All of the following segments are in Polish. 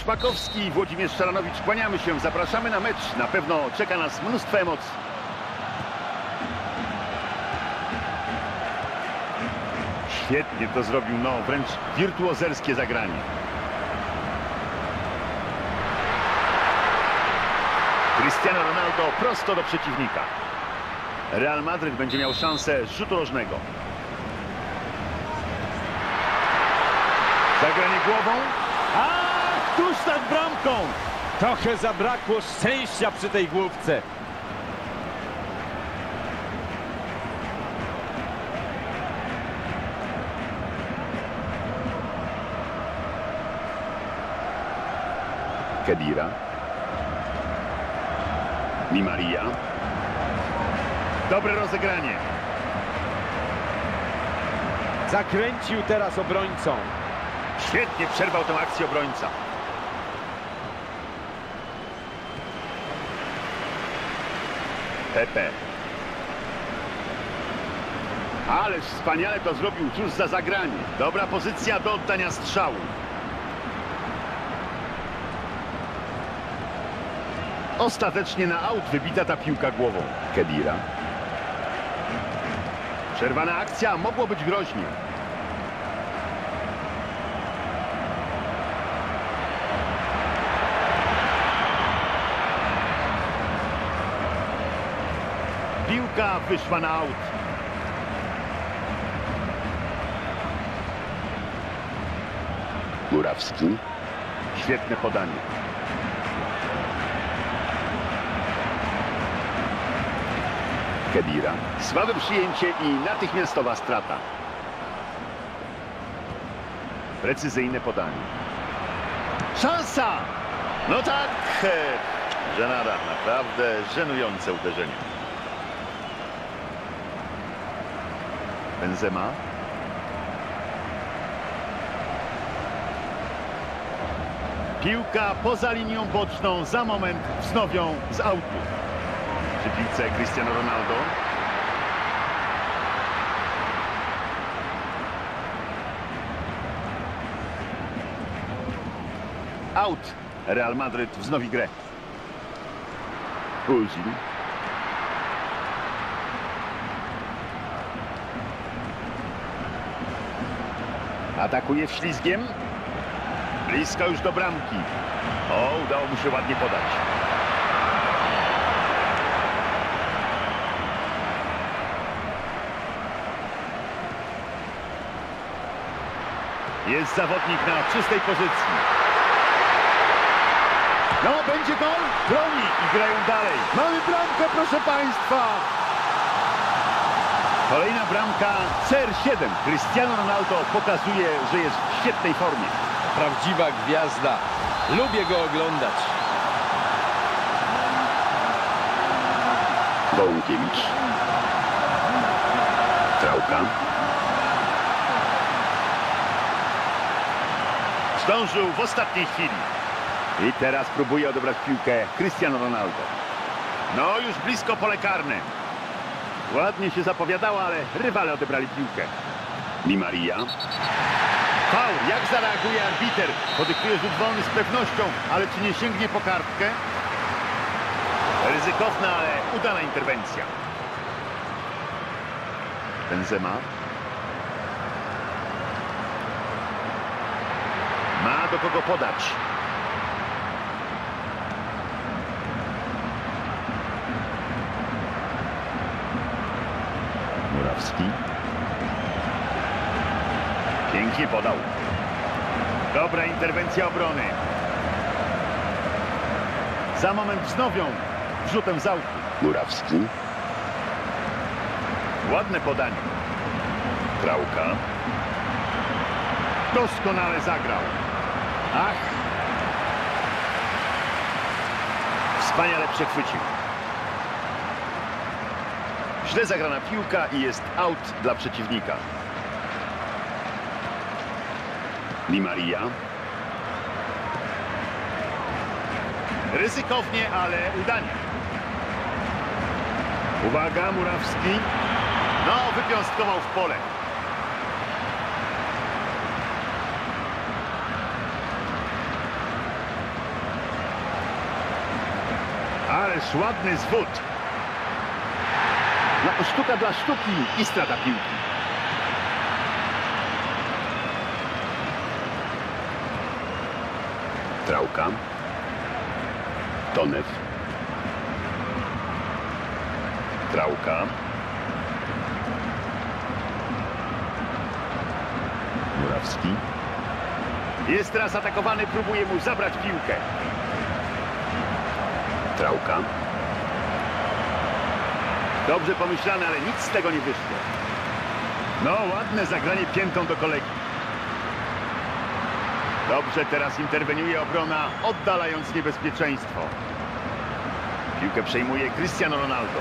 Szpakowski i Włodzimierz Szaranowicz. Kłaniamy się, zapraszamy na mecz. Na pewno czeka nas mnóstwo emocji. Świetnie to zrobił, no wręcz wirtuozerskie zagranie. Cristiano Ronaldo prosto do przeciwnika. Real Madryt będzie miał szansę rzutu rożnego. Zagranie głową. A tuż nad bramką. Trochę zabrakło szczęścia przy tej główce. Kedira. Di Maria. Dobre rozegranie. Zakręcił teraz obrońcą. Świetnie przerwał tę akcję obrońca. Pepe. Ależ wspaniale to zrobił tuż za zagranie. Dobra pozycja do oddania strzału. Ostatecznie na aut wybita ta piłka głową. Kedira. Przerwana akcja, mogło być groźnie. Piłka wyszła na aut. Murawski. Świetne podanie. Kedira. Słabe przyjęcie i natychmiastowa strata. Precyzyjne podanie. Szansa! No tak! Żenada, naprawdę żenujące uderzenie. Benzema. Piłka poza linią boczną. Za moment wznowią z autu. Przy piłce Cristiano Ronaldo. Out. Real Madryt wznowi grę. Uzil. Atakuje wślizgiem. Blisko już do bramki. O, udało mu się ładnie podać. Jest zawodnik na czystej pozycji. No, będzie gol. Broni i grają dalej. Mamy bramkę, proszę Państwa. Kolejna bramka CR7. Cristiano Ronaldo pokazuje, że jest w świetnej formie. Prawdziwa gwiazda. Lubię go oglądać. Wołkiewicz. Trałka. Zdążył w ostatniej chwili. I teraz próbuje odebrać piłkę Cristiano Ronaldo. No już blisko pole karne. Ładnie się zapowiadało, ale rywale odebrali piłkę. Di Maria. Faul. Jak zareaguje arbiter? Podyktuje rzut wolny z pewnością, ale czy nie sięgnie po kartkę? Ryzykowna, ale udana interwencja. Benzema. Ma do kogo podać. Murawski. Pięknie podał. Dobra interwencja obrony. Za moment wznowią wrzutem z autu. Murawski. Ładne podanie. Trałka. Doskonale zagrał. Ach. Wspaniale przechwycił. Źle zagrana piłka i jest out dla przeciwnika. Di Maria. Ryzykownie, ale udanie. Uwaga, Murawski. No, wypiąstkował w pole. Ależ ładny zwód. No, sztuka dla sztuki i strata piłki. Trałka. Tonew. Trałka. Murawski. Jest teraz atakowany, próbuje mu zabrać piłkę. Trałka. Dobrze pomyślane, ale nic z tego nie wyszło. No, ładne zagranie piętą do kolegi. Dobrze, teraz interweniuje obrona, oddalając niebezpieczeństwo. Piłkę przejmuje Cristiano Ronaldo.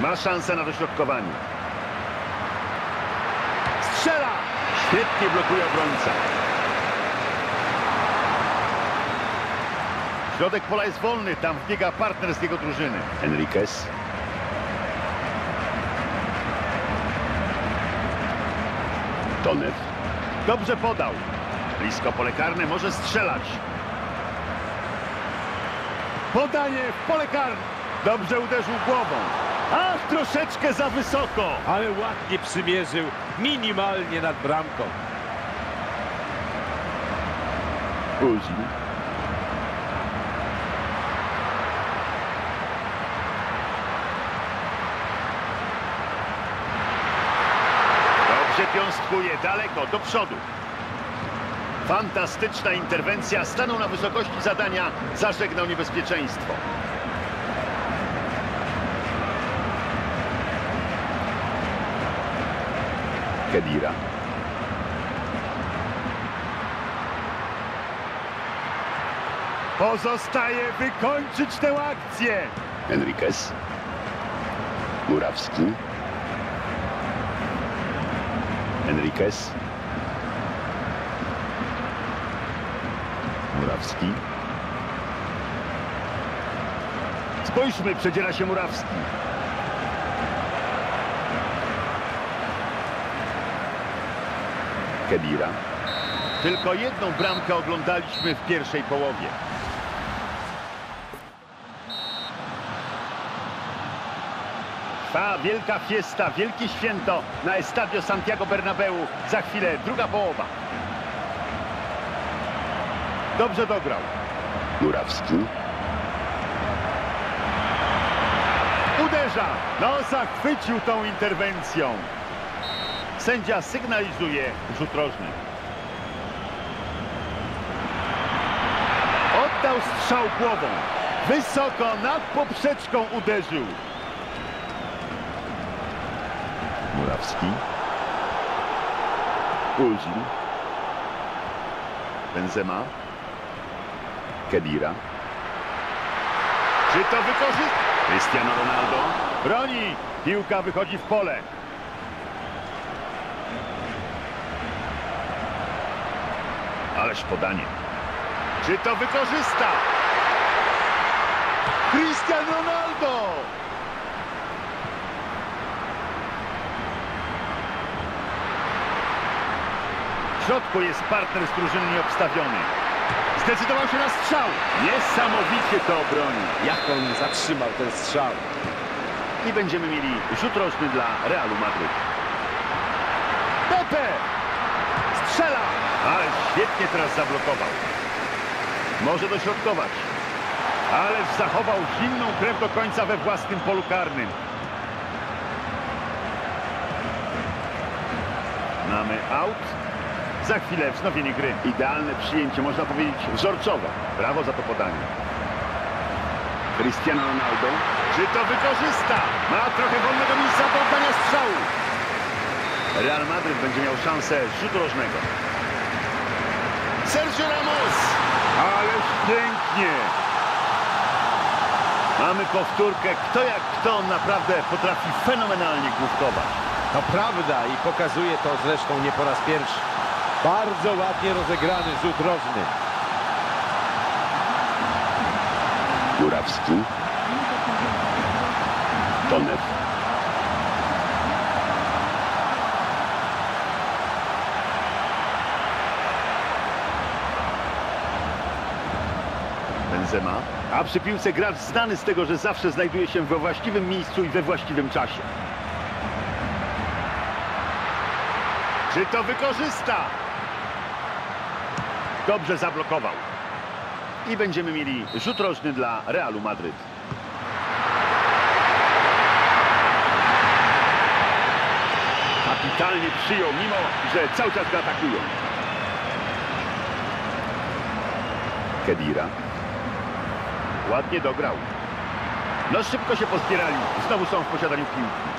Ma szansę na dośrodkowanie. Strzela! Świetnie blokuje obrońca. Środek pola jest wolny, tam wbiega partner z jego drużyny. Enriquez. Tonew. Dobrze podał. Blisko pole karne, może strzelać. Podanie w pole karne. Dobrze uderzył głową. Ach, troszeczkę za wysoko. Ale ładnie przymierzył, minimalnie nad bramką. Uzil. Daleko, do przodu. Fantastyczna interwencja, stanął na wysokości zadania, zażegnał niebezpieczeństwo. Kedira. Pozostaje wykończyć tę akcję. Enriquez. Murawski. Enriquez. Murawski. Spójrzmy, przedziera się Murawski. Kedira. Tylko jedną bramkę oglądaliśmy w pierwszej połowie. Trwa wielka fiesta, wielkie święto na Estadio Santiago Bernabeu. Za chwilę druga połowa. Dobrze dograł. Murawski. Uderza. No, zachwycił tą interwencją. Sędzia sygnalizuje rzut rożny. Oddał strzał głową. Wysoko nad poprzeczką uderzył. Uzil. Benzema. Kedira. Czy to wykorzysta? Cristiano Ronaldo. Broni. Piłka wychodzi w pole. Ależ podanie. Czy to wykorzysta? Cristiano Ronaldo! W środku jest partner z drużyny nieobstawiony. Zdecydował się na strzał. Niesamowicie to obroni. Jak on zatrzymał ten strzał. I będziemy mieli rzut roczny dla Realu Madryt. Pepe! Strzela! Ale świetnie teraz zablokował. Może dośrodkować. Ależ zachował zimną krew do końca we własnym polu karnym. Mamy out. Za chwilę wznowienie gry. Idealne przyjęcie, można powiedzieć wzorcowe. Brawo za to podanie. Cristiano Ronaldo. Czy to wykorzysta? Ma trochę wolnego miejsca do oddania strzału. Real Madryt będzie miał szansę rzutu rożnego. Sergio Ramos! Ależ pięknie! Mamy powtórkę. Kto jak kto naprawdę potrafi fenomenalnie główkować. To prawda i pokazuje to zresztą nie po raz pierwszy. Bardzo ładnie rozegrany rzut rożny. Górawski. Tonew. Benzema. A przy piłce gracz znany z tego, że zawsze znajduje się we właściwym miejscu i we właściwym czasie. Czy to wykorzysta? Dobrze zablokował. I będziemy mieli rzut rożny dla Realu Madryt. Kapitalnie przyjął, mimo że cały czas go atakują. Kedira. Ładnie dograł. No szybko się pozbierali. Znowu są w posiadaniu piłki.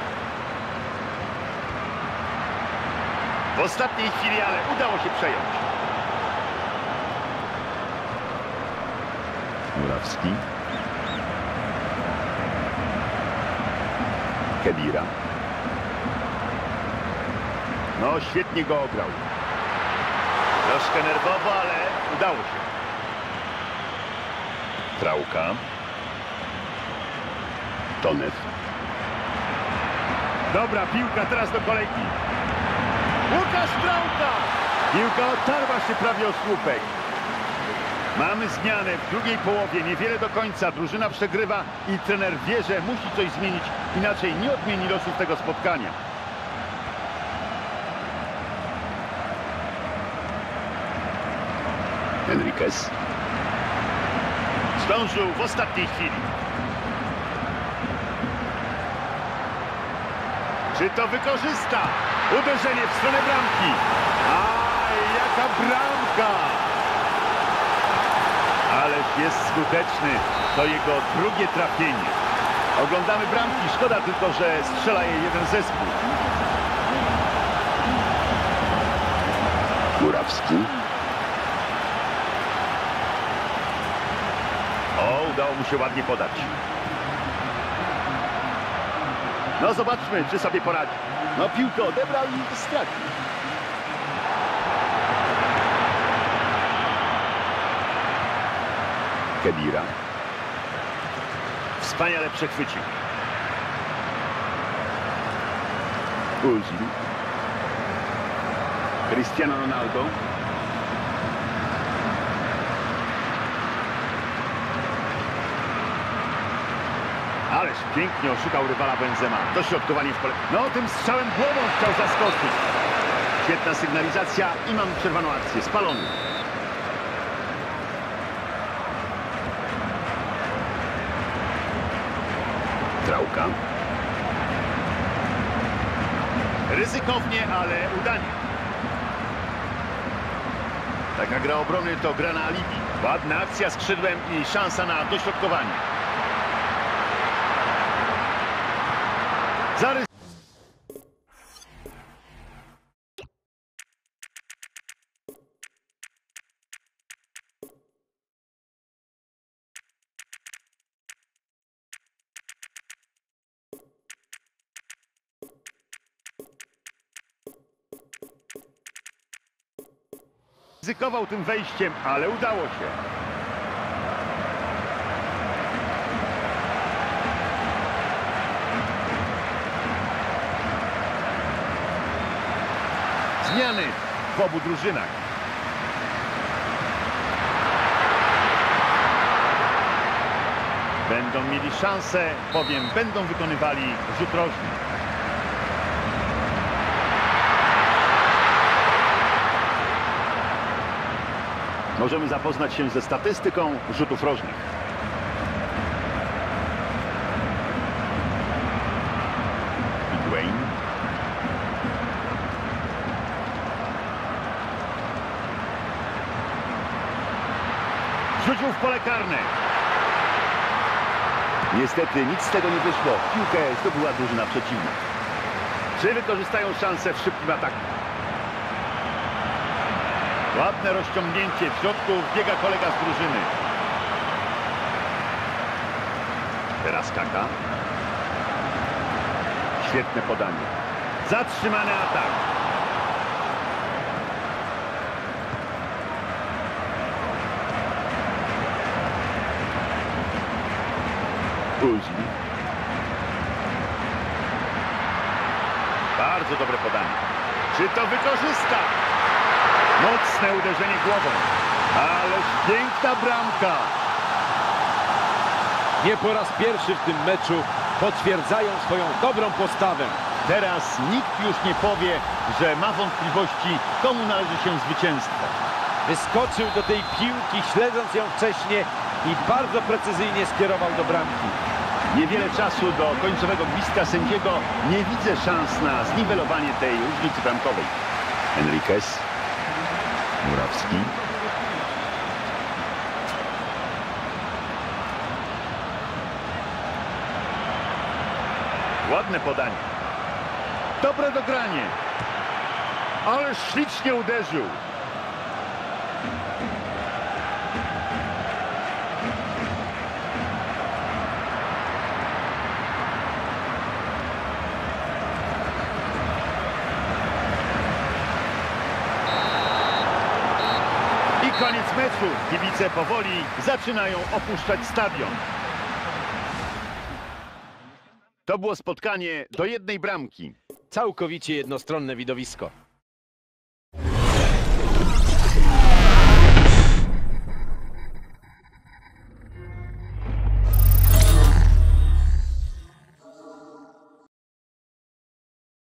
W ostatniej chwili, ale udało się przejąć. Murawski. Kedira. No, świetnie go ograł. Troszkę nerwowo, ale udało się. Trauka. Tonew. Dobra, piłka teraz do kolejki. Łukasz Trauka! Piłka otarła się prawie o słupek. Mamy zmianę w drugiej połowie, niewiele do końca. Drużyna przegrywa i trener wie, że musi coś zmienić, inaczej nie odmieni losów tego spotkania. Enriquez. Zdążył w ostatniej chwili. Czy to wykorzysta? Uderzenie w stronę bramki. Aj, jaka bramka! Jest skuteczny. To jego drugie trafienie. Oglądamy bramki. Szkoda tylko, że strzela je jeden zespół. Murawski. O, udało mu się ładnie podać. No zobaczmy, czy sobie poradzi. No piłkę odebrał i stracił. Kedira. Wspaniale przechwycił. Uzil. Cristiano Ronaldo. Ależ pięknie oszukał rywala Benzema. Dośrodkowanie w pole. No tym strzałem głową chciał zaskoczyć. Świetna sygnalizacja i mamy przerwaną akcję. Spalony. Trauka. Ryzykownie, ale udanie. Taka gra obrony to gra na alibi. Ładna akcja skrzydłem i szansa na dośrodkowanie. Zarys... Ryzykował tym wejściem, ale udało się. Zmiany w obu drużynach. Będą mieli szansę, bowiem będą wykonywali rzut rożny. Możemy zapoznać się ze statystyką rzutów rożnych. Rzucił w pole karne. Niestety nic z tego nie wyszło. Piłkę zdobyła drużyna przeciwna. Czy wykorzystają szansę w szybkim ataku? Ładne rozciągnięcie. W środku biega kolega z drużyny. Teraz Kaka. Świetne podanie. Zatrzymany atak. Uzi. Bardzo dobre podanie. Czy to wykorzysta? Mocne uderzenie głową. Ależ piękna bramka. Nie po raz pierwszy w tym meczu potwierdzają swoją dobrą postawę. Teraz nikt już nie powie, że ma wątpliwości, komu należy się zwycięstwo. Wyskoczył do tej piłki, śledząc ją wcześniej i bardzo precyzyjnie skierował do bramki. Niewiele czasu do końcowego gwizdka sędziego. Nie widzę szans na zniwelowanie tej różnicy bramkowej. Enriquez. Murawski. Ładne podanie. Dobre dogranie. Ale ślicznie uderzył. Koniec meczu. Kibice powoli zaczynają opuszczać stadion. To było spotkanie do jednej bramki. Całkowicie jednostronne widowisko.